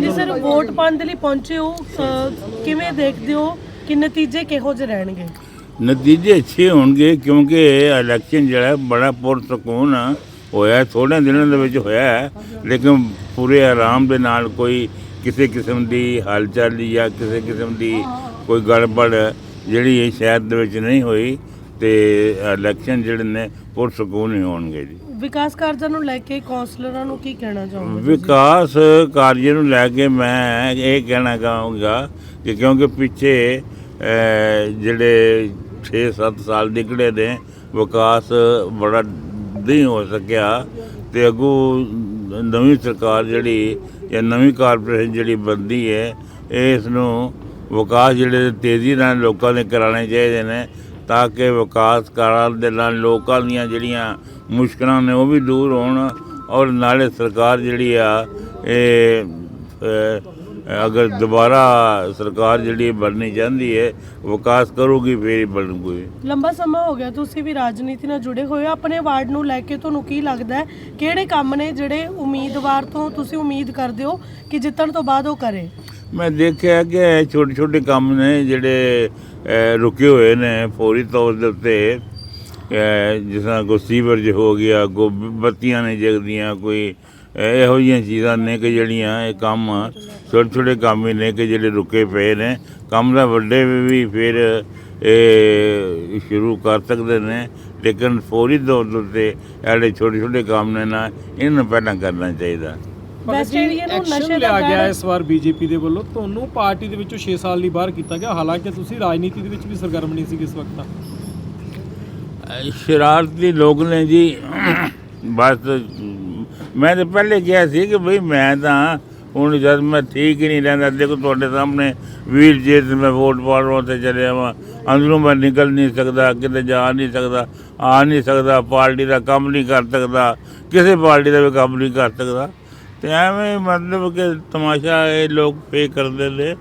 ਹਾਂਜੀ sir vote ਪਾਉਣ ਦੇ ਲਈ ਪਹੁੰਚੇ ਹੋ ਅ, ਕਿਵੇਂ ਦੇਖਦੇ ਹੋ ਕਿ ਨਤੀਜੇ ਕਿਹੋ ਜਿਹੇ ਰਹਿਣਗੇ? ਨਤੀਜੇ ਅੱਛੇ ਹੋਣਗੇ ਕਿਉਂਕਿ ਇਲੈਕਸ਼ਨ ਜਿਹੜਾ ਹੈ ਬੜਾ ਪੁਰਸਕੂਨ ਹੋਇਆ ਥੋੜੇ ਦਿਨਾਂ ਦੇ ਵਿੱਚ ਹੋਇਆ ਹੈ, ਲੇਕਿਨ ਪੂਰੇ ਆਰਾਮ ਦੇ ਨਾਲ ਕੋਈ ਕਿਸੇ ਕਿਸਮ ਦੀ ਹਲਚਲ ਜਾਂ ਕਿਸੇ ਕਿਸਮ ਦੀ ਕੋਈ ਗੜਬੜ ਜਿਹੜੀ ਇਹ ਸ਼ਹਿਰ ਦੇ ਵਿੱਚ ਨਹੀਂ ਹੋਈ ਤੇ ਇਲੈਕਸ਼ਨ ਜਿਹੜੇ ਨੇ ਪੁਰਸਕੂਨ ਹੀ ਹੋਣਗੇ ਜੀ। ਵਿਕਾਸ ਕਾਰਜਾਂ ਨੂੰ ਲੈ ਕੇ ਕੌਂਸਲਰਾਂ ਨੂੰ ਕੀ ਕਹਿਣਾ ਚਾਹੋਗੇ ਵਿਕਾਸ ਕਾਰਜ ਨੂੰ ਲੈ ਕੇ ਮੈਂ ਇਹ ਕਹਿਣਾ ਚਾਹੂੰਗਾ ਕਿ ਕਿਉਂਕਿ ਪਿੱਛੇ ਅਹ, ਜਿਹੜੇ 6-7 ਸਾਲ ਨਿਕਲੇ ਨੇ ਵਿਕਾਸ ਬੜਾ ਨਹੀਂ ਹੋ ਸਕਿਆ ਤੇ ਅੱਗੋਂ ਨਵੀਂ ਸਰਕਾਰ ਜਿਹੜੀ ਜਾਂ ਨਵੀਂ ਕਾਰਪੋਰੇਸ਼ਨ ਜਿਹੜੀ ਬਣਦੀ ਹੈ ਇਸ ਨੂੰ ਵਿਕਾਸ ਜਿਹੜੇ ਤੇਜ਼ੀ ਨਾਲ ਲੋਕਾਂ ਦੇ ਕਰਾਉਣੇ ਚਾਹੀਦੇ ਨੇ ਤਾਂ ਕਿ ਵਿਕਾਸ ਕਰਨ ਦੇ ਨਾਲ ਲੋਕਾਂ ਦੀਆਂ ਜਿਹੜੀਆਂ ਮੁਸ਼ਕਲਾਂ ਨੇ ਉਹ ਵੀ ਦੂਰ ਹੋਣ ਔਰ ਨਾਲੇ ਸਰਕਾਰ ਜਿਹੜੀ ਆ ਇਹ ਅਗਰ ਦੁਬਾਰਾ ਸਰਕਾਰ ਜਿਹੜੀ ਬਣਨੀ ਚਾਹੁੰਦੀ ਹੈ ਵਿਕਾਸ ਕਰੂਗੀ ਫੇਰ ਬਣੂਗੀ। ਲੰਬਾ ਸਮਾਂ ਹੋ ਗਿਆ ਤੁਸੀਂ ਵੀ ਰਾਜਨੀਤੀ ਨਾਲ ਜੁੜੇ ਹੋਏ ਹੋ। ਆਪਣੇ ਵਾਰਡ ਨੂੰ ਲੈ ਕੇ ਤੁਹਾਨੂੰ ਕੀ ਲੱਗਦਾ ਹੈ? ਕਿਹੜੇ ਕੰਮ ਨੇ ਜਿਹੜੇ ਉਮੀਦਵਾਰ ਤੋਂ ਤੁਸੀਂ ਉਮੀਦ ਕਰਦੇ ਹੋ ਕਿ ਜਿੱਤਣ ਤੋਂ ਬਾਅਦ ਉਹ ਕਰੇ? ਮੈਂ ਦੇਖਿਆ ਕਿ ਛੋਟੇ ਛੋਟੇ ਕੰਮ ਨੇ ਜਿਹੜੇ ਰੁਕੇ ਹੋਏ ਨੇ ਫੌਰੀ ਤੌਰ ਦੇ ਉੱਤੇ। ਜਿਸ ਤਰ੍ਹਾਂ ਕੋਈ ਸੀਵਰਜ ਹੋ ਗਿਆ ਕੋਈ ਬੱਤੀਆਂ ਨੇ ਜਗਦੀਆਂ, ਕੋਈ ਇਹੋ ਜਿਹੀਆਂ ਚੀਜ਼ਾਂ ਨੇ ਕਿ ਜਿਹੜੀਆਂ ਇਹ ਕੰਮ ਛੋਟੇ ਛੋਟੇ ਕੰਮ ਹੀ ਨੇ ਕਿ ਜਿਹੜੇ ਰੁਕੇ ਪਏ ਨੇ। ਕੰਮ ਦਾ ਵੱਡੇ ਵੀ ਫਿਰ ਇਹ ਸ਼ੁਰੂ ਕਰ ਸਕਦੇ ਨੇ, ਲੇਕਿਨ ਫੌਰੀ ਤੌਰ ਦੇ ਉੱਤੇ ਜਿਹੜੇ ਛੋਟੇ ਛੋਟੇ ਕੰਮ ਨੇ ਨਾ, ਇਹਨਾਂ ਨੂੰ ਪਹਿਲਾਂ ਕਰਨਾ ਚਾਹੀਦਾ। ਵੈਸਟ ਏਰੀਆ ਨੂੰ ਐਕਸ਼ਨ ਨਸ਼ੇ ਦਾ ਲਿਆ ਗਿਆ ਕਹਿਰ ਇਸ ਵਾਰ ਬੀਜੇਪੀ ਦੇ ਵੱਲੋਂ। ਤੁਹਾਨੂੰ ਪਾਰਟੀ ਦੇ ਵਿੱਚੋਂ 6 ਸਾਲ ਲਈ ਬਾਹਰ ਕੀਤਾ ਗਿਆ। ਹਾਲਾਂਕਿ ਤੁਸੀਂ ਰਾਜਨੀਤੀ ਦੇ ਵਿੱਚ ਵੀ ਸਰਗਰਮ ਨਹੀਂ ਸੀ ਇਸ ਵਕਤ ਸ਼ਰਾਰਤੀ ਲੋਕ ਨੇ ਜੀ। ਬਸ ਮੈਂ ਤਾਂ ਪਹਿਲੇ ਕਿਹਾ ਸੀ ਕਿ ਭਈ ਮੈਂ ਤਾਂ ਹੁਣ ਜਦ ਮੈਂ ਠੀਕ ਹੀ ਨਹੀਂ ਰਹਿੰਦਾ ਦੇਖੋ ਤੁਹਾਡੇ ਸਾਹਮਣੇ ਵੀਰ ਜੀ ਤੇ ਮੈਂ ਵੋਟ ਪਾਉਣ ਤੇ ਚਲਿਆ ਵਾਂ। ਅੰਦਰੋਂ ਮੈਂ ਨਿਕਲ ਨਹੀਂ ਸਕਦਾ ਕਿਤੇ ਜਾ ਨਹੀਂ ਸਕਦਾ ਆ ਨਹੀਂ ਸਕਦਾ ਪਾਰਟੀ ਦਾ ਕੰਮ ਨਹੀਂ ਕਰ ਸਕਦਾ ਕਿਸੇ ਪਾਰਟੀ ਦਾ ਵੀ ਕੰਮ ਨਹੀਂ ਕਰ ਸਕਦਾ। ਤੇ ਐਵੇਂ ਮਤਲਬ ਕਿ ਤਮਾਸ਼ਾ ਇਹ ਲੋਕ ਪੇ ਕਰਦੇ ਨੇ,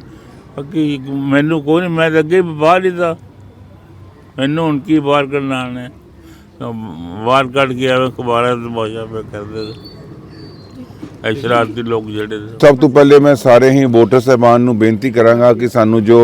ਬਾਕੀ ਮੈਨੂੰ ਕੋਈ ਨਹੀਂ ਮੈਂ ਤਾਂ ਅੱਗੇ ਵੀ ਬਾਹਰ ਹੀ ਦਾ ਮੈਨੂੰ ਹੁਣ ਕੀ ਬਾਹਰ ਕਰਨਾ ਨੇ ਬਾਹਰ ਕੱਢ ਕੇ ਐਵੇਂ ਖਬਾਰਾਂ ਤਮਾਸ਼ਾ ਪੇ ਕਰਦੇ ਨੇ। ਇਹ ਸ਼ਰਾਰਤੀ ਲੋਕ ਜਿਹੜੇ ਸਭ ਤੋਂ ਪਹਿਲੇ ਮੈਂ ਸਾਰੇ ਹੀ ਵੋਟਰ ਸਹਿਬਾਨ ਨੂੰ ਬੇਨਤੀ ਕਰਾਂਗਾ ਕਿ ਸਾਨੂੰ ਜੋ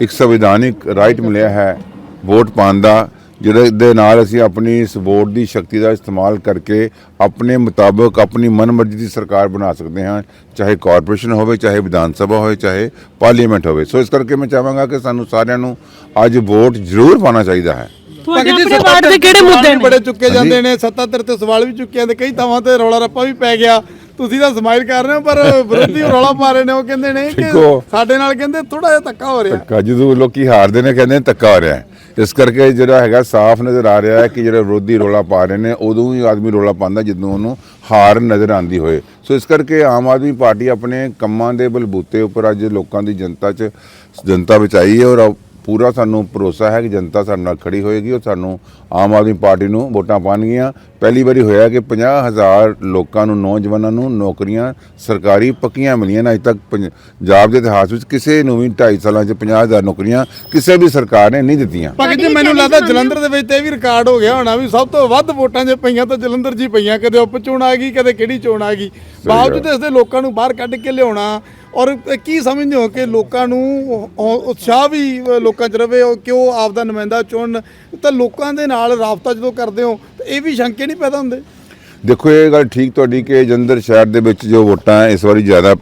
ਇੱਕ ਸੰਵਿਧਾਨਿਕ ਰਾਈਟ ਮਿਲਿਆ ਹੈ, ਵੋਟ ਪਾਉਣ ਦਾ ਜਿਹਦੇ ਦੇ ਨਾਲ ਅਸੀਂ ਆਪਣੀ ਇਸ ਵੋਟ ਦੀ ਸ਼ਕਤੀ ਦਾ ਇਸਤੇਮਾਲ ਕਰਕੇ ਆਪਣੇ ਮੁਤਾਬਕ ਆਪਣੀ ਮਨਮਰਜ਼ੀ ਦੀ ਸਰਕਾਰ ਬਣਾ ਸਕਦੇ ਹਾਂ ਚਾਹੇ ਕਾਰਪੋਰੇਸ਼ਨ ਹੋਵੇ ਚਾਹੇ ਵਿਧਾਨ ਸਭਾ ਹੋਵੇ ਚਾਹੇ ਪਾਰਲੀਮੈਂਟ ਹੋਵੇ। ਸੋ ਇਸ ਕਰਕੇ ਮੈਂ ਚਾਹਾਂਗਾ ਕਿ ਸਾਨੂੰ ਸਾਰਿਆਂ ਨੂੰ ਅੱਜ ਵੋਟ ਜ਼ਰੂਰ ਪਾਉਣਾ ਚਾਹੀਦਾ ਹੈ। ਤੁਹਾਡੇ ਆਪਣੇ ਵਾਰਡ ਦੇ ਕਿਹੜੇ ਮੁੱਦੇ ਨੇ? ਬੜੇ ਚੁੱਕੇ ਜਾਂਦੇ ਨੇ ਸੱਤਾਧਰ ਤੇ ਸਵਾਲ ਵੀ ਚੁੱਕੇ ਜਾਂਦੇ ਕਈ ਥਾਵਾਂ ਤੇ ਰੌਲਾ ਰੱਪਾ ਵੀ ਪੈ ਗਿਆ। ਤੁਸੀਂ ਤਾਂ ਸਮਾਈਲ ਕਰ ਰਹੇ ਹੋ ਪਰ ਵਿਰੋਧੀ ਰੌਲਾ ਪਾ ਰਹੇ ਨੇ ਉਹ ਕਹਿੰਦੇ ਨੇ ਕਿ। ਸਾਡੇ ਨਾਲ ਕਹਿੰਦੇ ਥੋੜਾ ਜਿਹਾ ਧੱਕਾ ਹੋ ਰਿਹਾ। ਧੱਕਾ ਜਦੋਂ ਲੋਕੀ ਹਾਰਦੇ ਨੇ ਕਹਿੰਦੇ ਧੱਕਾ ਹੋ ਰਿਹਾ ਹੈ। ਇਸ ਕਰਕੇ ਜਿਹੜਾ ਹੈਗਾ ਸਾਫ਼ ਨਜ਼ਰ ਆ ਰਿਹਾ ਹੈ ਕਿ ਜਿਹੜੇ ਵਿਰੋਧੀ ਰੋਲਾ ਪਾ ਰਹੇ ਨੇ, ਉਦੋਂ ਹੀ ਆਦਮੀ ਰੋਲਾ ਪਾਉਂਦਾ ਜਦੋਂ ਉਹਨੂੰ ਹਾਰ ਨਜ਼ਰ ਆਂਦੀ ਹੋਏ। ਸੋ ਇਸ ਕਰਕੇ ਆਮ ਆਦਮੀ ਪਾਰਟੀ ਆਪਣੇ ਕੰਮਾਂ ਦੇ ਬਲਬੂਤੇ ਉੱਪਰ ਅੱਜ ਲੋਕਾਂ ਦੀ ਜਨਤਾ 'ਚ ਜਨਤਾ ਵਿੱਚ ਆਈ ਹੈ ਔਰ ਪੂਰਾ ਸਾਨੂੰ ਭਰੋਸਾ ਹੈ ਕਿ ਜਨਤਾ ਸਾਡੇ ਨਾਲ ਖੜੀ ਹੋਏਗੀ ਔਰ ਸਾਨੂੰ ਆਮ ਆਦਮੀ ਪਾਰਟੀ ਨੂੰ ਵੋਟਾਂ ਪਾਉਣਗੀਆਂ। ਪਹਿਲੀ ਵਾਰੀ ਹੋਇਆ ਕਿ 50000 ਲੋਕਾਂ ਨੂੰ ਨੌਜਵਾਨਾਂ ਨੂੰ ਨੌਕਰੀਆਂ ਸਰਕਾਰੀ ਪੱਕੀਆਂ ਮਿਲੀਆਂ ਨੇ। ਅਜੇ ਤੱਕ ਪੰਜਾਬ ਦੇ ਇਤਿਹਾਸ ਵਿੱਚ ਕਿਸੇ ਨੂੰ ਵੀ 2.5 ਸਾਲਾਂ 'ਚ 50000 ਨੌਕਰੀਆਂ ਕਿਸੇ ਵੀ ਸਰਕਾਰ ਨੇ ਨਹੀਂ ਦਿੱਤੀਆਂ। ਭਗਤ ਜੀ ਮੈਨੂੰ ਲੱਗਦਾ ਜਲੰਧਰ ਦੇ ਵਿੱਚ ਤੇ ਇਹ ਵੀ ਰਿਕਾਰਡ ਹੋ ਗਿਆ ਹੋਣਾ ਵੀ ਸਭ ਤੋਂ ਵੱਧ ਵੋਟਾਂ ਜੇ ਪਈਆਂ ਤਾਂ ਜਲੰਧਰ 'ਚ ਹੀ ਪਈਆਂ ਕਦੇ ਉਪ ਚੋਣ ਆ ਗਈ ਕਦੇ ਕਿਹੜੀ ਚੋਣ ਆ ਗਈ। ਬਾਵਜੂਦ ਇਸ ਦੇ ਲੋਕਾਂ ਨੂੰ ਬਾਹਰ ਕੱਢ ਕੇ ਲਿਆਉਣਾ ਔਰ ਕੀ ਸਮਝਦੇ ਹੋ ਕਿ ਲੋਕਾਂ ਨੂੰ ਉਤਸ਼ਾਹ ਵੀ ਲੋਕਾਂ 'ਚ ਰਵੇ ਉਹ ਕਿ ਉਹ ਆਪਦਾ ਨੁਮਾਇੰਦਾ ਚੁਣਨ? ਤਾਂ ਲੋਕਾਂ ਦੇ ਨਾਲ ਰਾਬਤਾ ਜਦੋਂ ਕਰਦੇ ਹੋ ਇਹ ਵੀ ਸ਼ੰਕੇ ਨਹੀਂ ਪੈਦਾ ਹੁੰਦੇ। ਦੇਖੋ, ਇਹ ਗੱਲ ਠੀਕ ਤੁਹਾਡੀ ਕਿ ਜਲੰਧਰ ਸ਼ਹਿਰ ਦੇ ਵਿੱਚ ਜੋ ਵੋਟਾਂ ਇਸ ਵਾਰੀ ਜ਼ਿਆਦਾ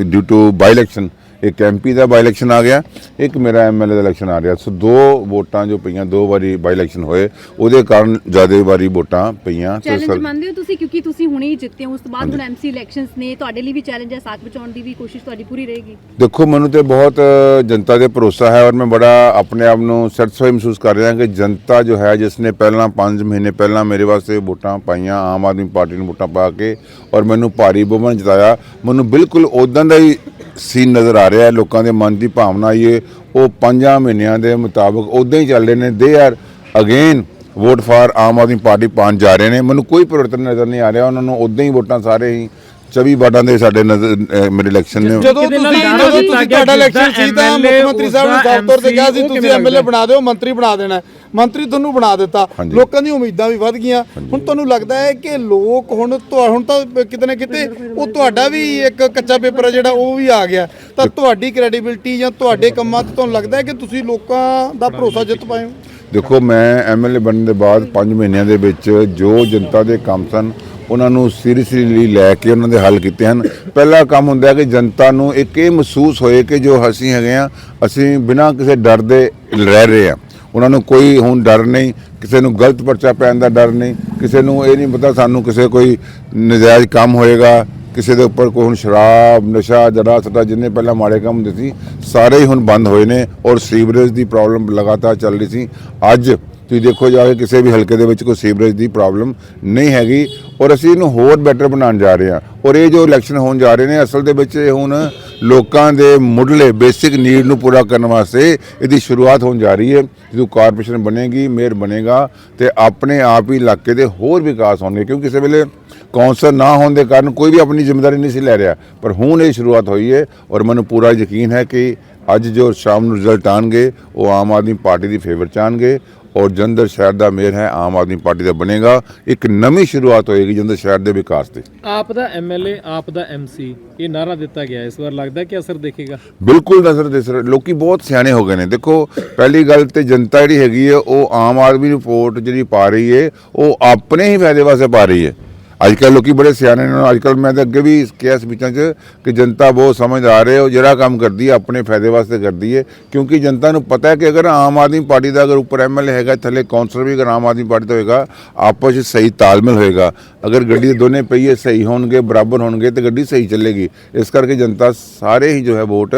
ਡਿਊ ਟੂ ਬਾਈ ਇਲੈਕਸ਼ਨ ਇੱਕ ਐਮਪੀ ਦਾ ਬਾਈ ਇਲੈਕਸ਼ਨ ਆ ਗਿਆ ਇੱਕ ਮੇਰਾ ਐਮਐਲਏ ਦਾ ਇਲੈਕਸ਼ਨ ਆ ਰਿਹਾ। ਸੋ ਦੋ ਵੋਟਾਂ ਜੋ ਪਈਆਂ ਦੋ ਵਾਰੀ ਬਾਈ ਇਲੈਕਸ਼ਨ ਹੋਏ ਉਹਦੇ ਕਾਰਨ ਜ਼ਿਆਦਾ ਵਾਰੀ ਵੋਟਾਂ ਪਈਆਂ। ਚੈਲੰਜ ਮੰਨਦੇ ਹੋ ਤੁਸੀਂ? ਕਿਉਂਕਿ ਤੁਸੀਂ ਹੁਣੇ ਹੀ ਜਿੱਤੇ ਹੋ ਉਸ ਤੋਂ ਬਾਅਦ ਹੁਣ ਐਮਸੀ ਇਲੈਕਸ਼ਨਸ ਨੇ ਤੁਹਾਡੇ ਲਈ ਵੀ ਚੈਲੰਜ ਹੈ ਸਾਥ ਬਚਾਉਣ ਦੀ ਵੀ ਕੋਸ਼ਿਸ਼ ਤੁਹਾਡੀ ਪੂਰੀ ਰਹੇਗੀ। ਦੇਖੋ ਮੈਨੂੰ ਤੇ ਬਹੁਤ ਜਨਤਾ ਤੇ ਭਰੋਸਾ ਹੈ ਔਰ ਮੈਂ ਬੜਾ ਆਪਣੇ ਆਪ ਨੂੰ ਸੈਟੀਸਫਾਈ ਮਹਿਸੂਸ ਕਰ ਰਿਹਾ ਕਿ ਜਨਤਾ ਜੋ ਹੈ ਜਿਸ ਨੇ ਪਹਿਲਾਂ 5 ਮਹੀਨੇ ਪਹਿਲਾਂ ਮੇਰੇ ਵਾਸਤੇ ਵੋਟਾਂ ਪਾਈਆਂ ਆਮ ਆਦਮੀ ਪਾਰਟੀ ਨੂੰ ਵੋਟਾਂ ਪਾ ਕੇ ਔਰ ਮੈਨੂੰ ਭਾਰੀ ਬਹੁਮਤ ਜਿਤਾਇਆ ਮੈਨੂੰ ਬਿਲਕੁਲ ਉਦਾਂ ਦਾ ਹੀ ਸੀਨ ਨਜ਼ਰ ਆ ਰਿਹਾ ਹੈ, ਲੋਕਾਂ ਦੇ ਮਨ ਦੀ ਭਾਵਨਾ ਆਈ ਉਹ ਪੰਜਾਂ ਮਹੀਨਿਆਂ ਦੇ ਮੁਤਾਬਕ ਉਦਾਂ ਹੀ ਚੱਲ ਰਹੇ ਨੇ। They are again vote for Aam Aadmi party ਪਾਉਣ ਜਾ ਰਹੇ ਨੇ। ਮੈਨੂੰ ਕੋਈ ਪਰਿਵਰਤਨ ਨਜ਼ਰ ਨਹੀਂ ਆ ਰਿਹਾ। ਉਹਨਾਂ ਨੂੰ ਉਦਾਂ ਹੀ ਵੋਟਾਂ ਸਾਰੇ ਹੀ 24 ਵਾਰਡਾਂ ਦੇ ਸਾਡੇ ਨਜ਼ਰ ਅਹ ਮੇਰੇ ਇਲੈਕਸ਼ਨ ਨੇ। ਜਦੋਂ ਨਾਲ ਤੁਸੀਂ ਗਾਣਾ ਜਦੋਂ ਤੁਸੀਂ ਗਿਆ, ਤੁਹਾਡਾ ਜਿੱਦਾਂ ਇਲੈਕਸ਼ਨ ਸੀ ਤਾਂ MLA ਮੁੱਖ ਮੰਤਰੀ ਸਾਹਿਬ ਨੇ ਸਾਫ਼ ਤੌਰ ਤੇ ਕਿਹਾ ਸੀ ਤੁਸੀਂ ਐਮਐਲਏ? ਬਣਾ ਦਿਓ ਮੰਤਰੀ ਬਣਾ ਦੇਣਾ ਹੈ। ਮੰਤਰੀ ਤੁਹਾਨੂੰ ਬਣਾ ਦਿੱਤਾ। ਹਾਂਜੀ। ਲੋਕਾਂ ਦੀਆਂ ਉਮੀਦਾਂ ਵੀ ਵੱਧ ਗਈਆਂ। ਹੁਣ ਤੁਹਾਨੂੰ ਲੱਗਦਾ ਹੈ ਕਿ ਲੋਕ ਹੁਣ ਤੁਹਾ- ਹੁਣ ਤਾਂ ਕਿਤੇ ਨਾ ਕਿਤੇ ਉਹ ਤੁਹਾਡਾ ਵੀ ਇੱਕ ਕੱਚਾ ਪੇਪਰ ਹੈ ਜਿਹੜਾ ਉਹ ਵੀ ਆ ਗਿਆ। ਤਾਂ ਤੁਹਾਡੀ ਕ੍ਰੈਡੀਬਿਲਟੀ ਜਾਂ ਤੁਹਾਡੇ ਕੰਮਾਂ ਤੇ ਤੁਹਾਨੂੰ ਲੱਗਦਾ ਹੈ ਕਿ ਤੁਸੀਂ ਲੋਕਾਂ ਦਾ ਭਰੋਸਾ ਜਿੱਤ ਪਾਏ ਹੋ? ਦੇਖੋ ਮੈਂ ਐਮਐਲਏ ਬਣਨ ਦੇ ਬਾਅਦ 5 ਮਹੀਨਿਆਂ ਦੇ ਵਿੱਚ ਜੋ ਜਨਤਾ ਦੇ ਕੰਮ ਸਨ ਉਹਨਾਂ ਨੂੰ ਸੀਰੀਅਸਲੀ ਲੈ ਕੇ ਉਹਨਾਂ ਦੇ ਹੱਲ ਕੀਤੇ ਹਨ। ਪਹਿਲਾ ਕੰਮ ਹੁੰਦਾ ਹੈ ਕਿ ਜਨਤਾ ਨੂੰ ਇੱਕ ਇਹ ਮਹਿਸੂਸ ਹੋਏ ਕਿ ਜੋ ਅਸੀਂ ਹੈਗੇ ਆ ਅਸੀਂ ਬਿਨਾਂ ਕਿਸੇ ਡਰ ਦੇ ਰਹਿ ਰਹੇ ਆ ਉਹਨਾਂ ਨੂੰ ਕੋਈ ਹੁਣ ਡਰ ਨਹੀਂ, ਕਿਸੇ ਨੂੰ ਗਲਤ ਪਰਚਾ ਪੈਣ ਦਾ ਡਰ ਨਹੀਂ, ਕਿਸੇ ਨੂੰ ਇਹ ਨਹੀਂ ਪਤਾ ਸਾਨੂੰ ਕਿਸੇ ਕੋਈ ਨਜਾਇਜ਼ ਕੰਮ ਹੋਏਗਾ, ਕਿਸੇ ਦੇ ਉੱਪਰ ਕੋਈ ਹੁਣ ਸ਼ਰਾਬ, ਨਸ਼ਾ ਜਰਾ ਸਟਾ ਜਿੰਨੇ ਪਹਿਲਾਂ ਮਾੜੇ ਕੰਮ ਹੁੰਦੇ ਸੀ, ਸਾਰੇ ਹੀ ਹੁਣ ਬੰਦ ਹੋਏ ਨੇ ਔਰ ਸੀਵਰੇਜ ਦੀ ਪ੍ਰੋਬਲਮ ਲਗਾਤਾਰ ਚੱਲ ਰਹੀ ਸੀ। ਅੱਜ ਤੁਸੀਂ ਦੇਖੋ ਜਾ ਕੇ ਕਿਸੇ ਵੀ ਹਲਕੇ ਦੇ ਵਿੱਚ ਕੋਈ ਸੀਵਰੇਜ ਦੀ ਪ੍ਰੋਬਲਮ ਨਹੀਂ ਹੈਗੀ ਔਰ ਅਸੀਂ ਇਹਨੂੰ ਹੋਰ ਬੈਟਰ ਬਣਾਉਣ ਜਾ ਰਹੇ ਹਾਂ। ਔਰ ਇਹ ਜੋ ਇਲੈਕਸ਼ਨ ਹੋਣ ਜਾ ਰਹੇ ਨੇ, ਅਸਲ ਦੇ ਵਿੱਚ ਇਹ ਹੁਣ ਲੋਕਾਂ ਦੇ ਮੁੱਢਲੇ ਬੇਸਿਕ ਨੀਡ ਨੂੰ ਪੂਰਾ ਕਰਨ ਵਾਸਤੇ ਇਹਦੀ ਸ਼ੁਰੂਆਤ ਹੋਣ ਜਾ ਰਹੀ ਹੈ। ਜਦੋਂ ਕਾਰਪੋਰੇਸ਼ਨ ਬਣੇਗੀ, ਮੇਅਰ ਬਣੇਗਾ ਤੇ ਆਪਣੇ ਆਪ ਹੀ ਇਲਾਕੇ ਦੇ ਹੋਰ ਵਿਕਾਸ ਹੋਣਗੇ। ਕਿਉਂਕਿ ਕਿਸੇ ਵੇਲੇ ਕੌਂਸਲ ਨਾ ਹੋਣ ਦੇ ਕਾਰਨ ਕੋਈ ਵੀ ਆਪਣੀ ਜ਼ਿੰਮੇਵਾਰੀ ਨਹੀਂ ਸੀ ਲੈ ਰਿਹਾ। ਪਰ ਹੁਣ ਇਹ ਸ਼ੁਰੂਆਤ ਹੋਈ ਹੈ ਔਰ ਮੈਨੂੰ ਪੂਰਾ ਯਕੀਨ ਹੈ ਕਿ ਅੱਜ ਜੋ ਸ਼ਾਮ ਨੂੰ ਰਿਜ਼ਲਟ ਆਣਗੇ, ਉਹ ਆਮ ਆਦਮੀ ਪਾਰਟੀ ਦੀ ਫੇਵਰ ਚ ਆਉਣਗੇ ਔਰ ਜਲੰਧਰ ਸ਼ਹਿਰ ਦਾ ਮੇਅਰ ਹੈ ਆਮ ਆਦਮੀ ਪਾਰਟੀ ਦਾ ਬਣੇਗਾ। ਇੱਕ ਨਵੀਂ ਸ਼ੁਰੂਆਤ ਹੋਏਗੀ ਜਲੰਧਰ ਸ਼ਹਿਰ ਦੇ ਵਿਕਾਸ ਤੇ। ਆਪ ਦਾ ਐਮਐਲਏ ਆਪ ਦਾ ਐਮਸੀ ਇਹ ਨਾਰਾ ਦਿੱਤਾ ਗਿਆ। ਇਸ ਵਾਰ ਲੱਗਦਾ ਕਿ ਅਸਰ ਦੇਖੇਗਾ। ਬਿਲਕੁਲ ਨਜ਼ਰ ਦੇ ਸਰ ਲੋਕੀ ਬਹੁਤ ਸਿਆਣੇ ਹੋ ਗਏ ਨੇ। ਦੇਖੋ ਪਹਿਲੀ ਗੱਲ ਤੇ ਜਨਤਾ ਜਿਹੜੀ ਹੈਗੀ ਹੈ ਉਹ ਆਮ ਆਦਮੀ ਨੂੰ ਵੋਟ ਜਿਹੜੀ ਪਾ ਰਹੀ ਹੈ ਉਹ ਆਪਣੇ ਹੀ ਫਾਇਦੇ ਵਾਸਤੇ ਪਾ ਰਹੀ ਹੈ। ਅੱਜ ਕੱਲ੍ਹ ਲੋਕੀ ਬੜੇ ਸਿਆਣੇ ਨੇ ਅੱਜ ਕੱਲ੍ਹ ਮੈਂ ਤਾਂ ਅੱਗੇ ਵੀ ਕਿਹਾ ਇਸ ਵਿੱਚਾਂ 'ਚ ਕਿ ਜਨਤਾ ਬਹੁਤ ਸਮਝਦਾਰ ਹੈ ਉਹ ਜਿਹੜਾ ਕੰਮ ਕਰਦੀ ਹੈ ਆਪਣੇ ਫਾਇਦੇ ਵਾਸਤੇ ਕਰਦੀ ਹੈ ਕਿਉਂਕਿ ਜਨਤਾ ਨੂੰ ਪਤਾ ਹੈ ਕਿ ਅਗਰ ਆਮ ਆਦਮੀ ਪਾਰਟੀ ਦਾ ਅਗਰ ਉੱਪਰ ਐਮਐਲਏ ਹੈਗਾ ਥੱਲੇ ਕੌਂਸਲਰ ਵੀ ਅਗਰ ਆਮ ਆਦਮੀ ਪਾਰਟੀ ਦਾ ਹੋਏਗਾ ਆਪਸ ਵਿੱਚ ਸਹੀ ਤਾਲਮੇਲ ਹੋਏਗਾ। ਅਗਰ ਗੱਡੀ ਦੇ ਦੋਨੇ ਪਹੀਏ ਸਹੀ ਹੋਣਗੇ ਬਰਾਬਰ ਹੋਣਗੇ ਤੇ ਗੱਡੀ ਸਹੀ ਚੱਲੇਗੀ। ਇਸ ਕਰਕੇ ਜਨਤਾ ਸਾਰੇ ਹੀ ਜੋ ਹੈ ਵੋਟ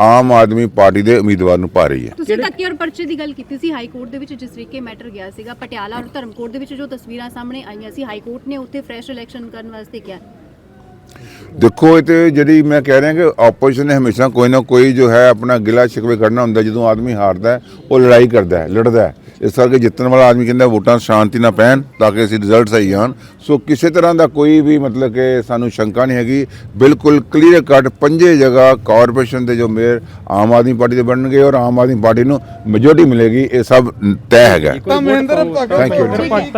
ਆਮ ਆਦਮੀ ਪਾਰਟੀ ਦੇ ਉਮੀਦਵਾਰ ਨੂੰ ਪਾ ਰਹੀ ਹੈ। ਤੁਸੀਂ ਧੱਕੇ ਔਰ ਪਰਚੇ ਦੀ ਗੱਲ ਕੀਤੀ ਸੀ ਹਾਈ ਕੋਰਟ ਦੇ ਵਿੱਚ ਜਿਸ ਤਰੀਕੇ ਮੈਟਰ ਗਿਆ ਸੀਗਾ ਪਟਿਆਲਾ ਔਰ ਧਰਮਕੋਟ ਦੇ ਵਿੱਚ ਜੋ ਤਸਵੀਰਾਂ ਸਾਹਮਣੇ ਆਈਆਂ ਸੀ ਹਾਈ ਕੋਰਟ ਨੇ ਉੱਥੇ ਫਰੈਸ਼ ਇਲੈਕਸ਼ਨ ਕਰਨ ਵਾਸਤੇ ਕਿਹਾ ਦੇਖੋ ਇਹ ਤੇ ਜਿਹੜੀ ਮੈਂ ਕਹਿ ਰਿਹਾ ਕਿ ਆਪੋਜੀਸ਼ਨ ਨੇ ਹਮੇਸ਼ਾ ਕੋਈ ਨਾ ਕੋਈ ਜੋ ਹੈ ਆਪਣਾ ਗਿਲਾ ਸ਼ਿਕਵੇ ਕਰਨਾ ਹੁੰਦਾ ਜਦੋਂ ਆਦਮੀ ਹਾਰਦਾ ਹੈ ਉਹ ਲੜਾਈ ਕਰਦਾ ਹੈ ਲੜਦਾ ਹੈ ਇਸ ਕਰਕੇ ਜਿੱਤਣ ਵਾਲਾ ਆਦਮੀ ਕਹਿੰਦਾ ਵੋਟਾਂ ਸ਼ਾਂਤੀ ਨਾਲ ਪੈਣ ਤਾਂ ਕਿ ਅਸੀਂ ਰਿਜ਼ਲਟ ਸਹੀ ਆਣ ਸੋ ਕਿਸੇ ਤਰ੍ਹਾਂ ਦਾ ਕੋਈ ਵੀ ਮਤਲਬ ਕਿ ਸਾਨੂੰ ਸ਼ੰਕਾ ਨਹੀਂ ਹੈਗੀ ਬਿਲਕੁਲ ਕਲੀਅਰ ਕੱਟ ਪੰਜੇ ਜਗ੍ਹਾ ਕਾਰਪੋਰੇਸ਼ਨ ਦੇ ਜੋ ਮੇਅਰ ਆਮ ਆਦਮੀ ਪਾਰਟੀ ਦੇ ਬਣਨਗੇ ਔਰ ਆਮ ਆਦਮੀ ਪਾਰਟੀ ਨੂੰ ਮੈਜੋਰਟੀ ਮਿਲੇਗੀ ਇਹ ਸਭ ਤੈਅ ਹੈਗਾ ਤਾਂ ਮਹਿੰਦਰ Thank you. ਭਗਤ